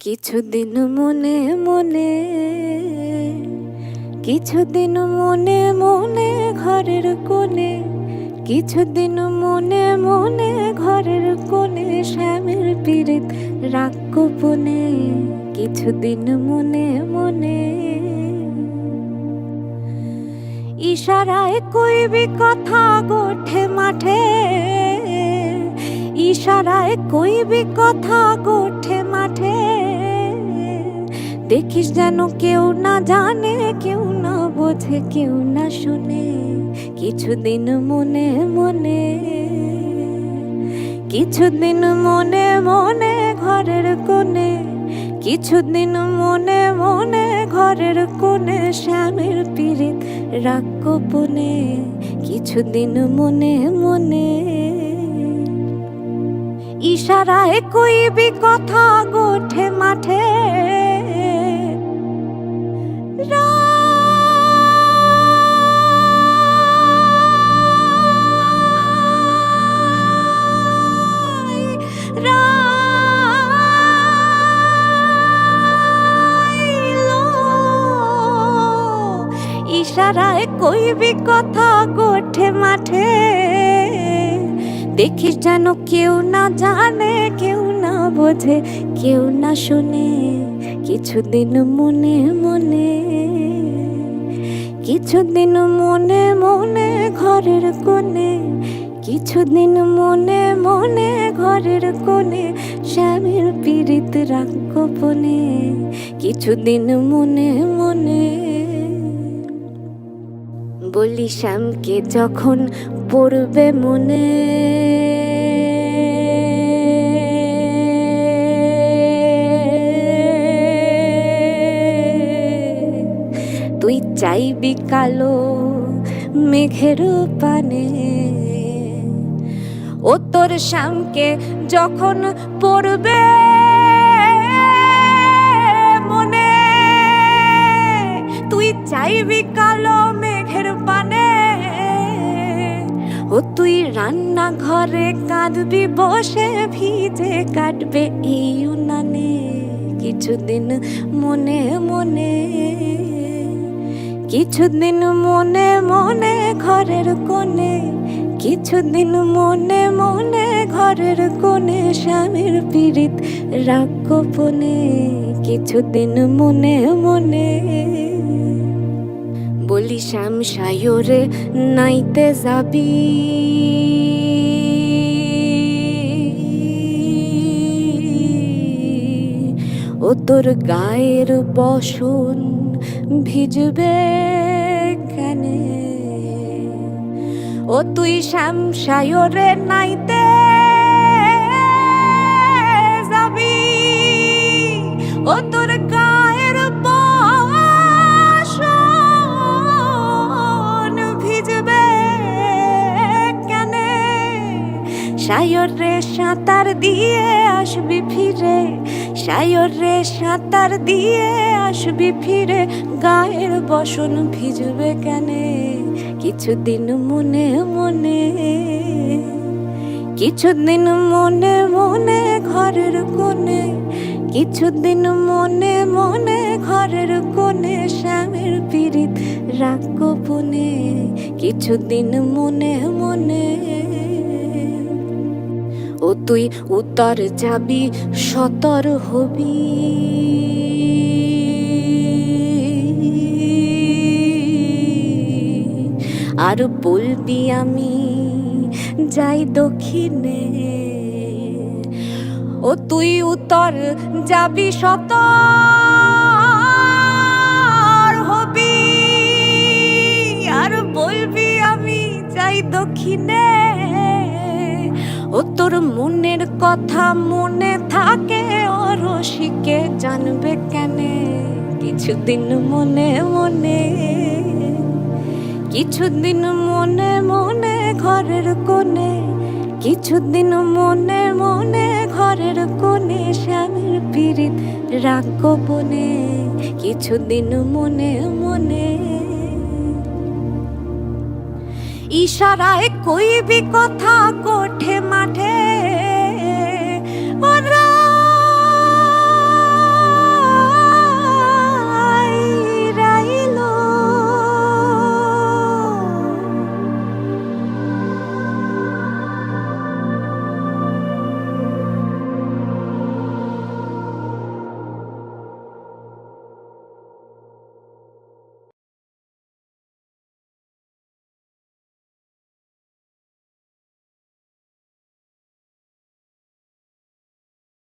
কিছুদিন মনে মনে, কিছুদিন মনে মনে ঘরের কোণে, কিছুদিন মনে মনে ঘরের কোণে শ্যামের পীড়িত রাগ গোপনে, কিছুদিন মনে মনে। ইশারায় কইবি কথা গোঠে মাঠে, ইশারায় কইবি কথা গোঠে মাঠে। দেখিস যেন কেউ না জানে, কেউ না বোঝে, কেউ না শুনে। কিছুদিন মনে মনে, কিছুদিন মনে মনে ঘরের কোণে। কিছুদিন মনে মনে ঘরের কোণে শ্যামের পীড়িত রাগ গোপনে। কিছুদিন মনে মনে ইশারায় কইবি কথা গোঠে মাঠে। ইশারায় কইবি কথা গোঠে মাঠে দেখিস যেন কেউ না জানে, কেউ না বোঝে, কেউ না শুনে। কিছুদিন মনে মনে, কিছুদিন মনে মনে ঘরের কোণে, কিছুদিন মনে মনে ঘরের কোণে, স্বামীর পীড়িত রাগ গোপনে, কিছুদিন মনে মনে বলি শ্যামকে যখন পড়বে মনে। তুই চাইবি কালো মেঘের পানে। ও তোর শ্যামকে যখন পড়বে মনে। তুই চাইবি কালো ও তুই রান্না ঘরে কাঁদবি, বসে ভিজে কাটবে এই উনানে। কিছুদিন মনে মনে, কিছুদিন মনে মনে ঘরের কোণে, কিছুদিন মনে মনে ঘরের কোণে স্বামীর পীড়িত রাগ গোপনে কিছুদিন মনে মনে বলি শ্যাম সায়রে নাইতে যাবি। ও তোর গায়ের বসন ভিজবে কেনে? ও তুই শ্যাম সায়রে নাইতে ও সায়রে সাঁতার দিয়ে আসবি ফিরে, সায়র রে সাঁতার দিয়ে আসবি ফিরে, গায়ের বসন ভিজবে কেনে? কিছুদিন মনে মনে, কিছুদিন মনে মনে ঘরের কোণে, কিছুদিন মনে মনে ঘরের কোণে স্বামীর পীড়িত রাগ গোপনে, কিছুদিন মনে মনে তুই উত্তর যাবি সতর হবি। আর বলবি আমি, যাই দক্ষিণে। ও তুই উত্তর যাবি সতর মনের কথা মনে থাকে, ও রসিকে জানবে কেনে? কিছুদিন মনে মনে, কিছুদিন মনে মনে ঘরের কোণে, কিছুদিন মনে মনে ঘরের কোণে স্বামীর পীড়িত রাগ গোপনে কিছুদিন মনে মনে। ইশারায় কইবি কথা কোঠে মাঠে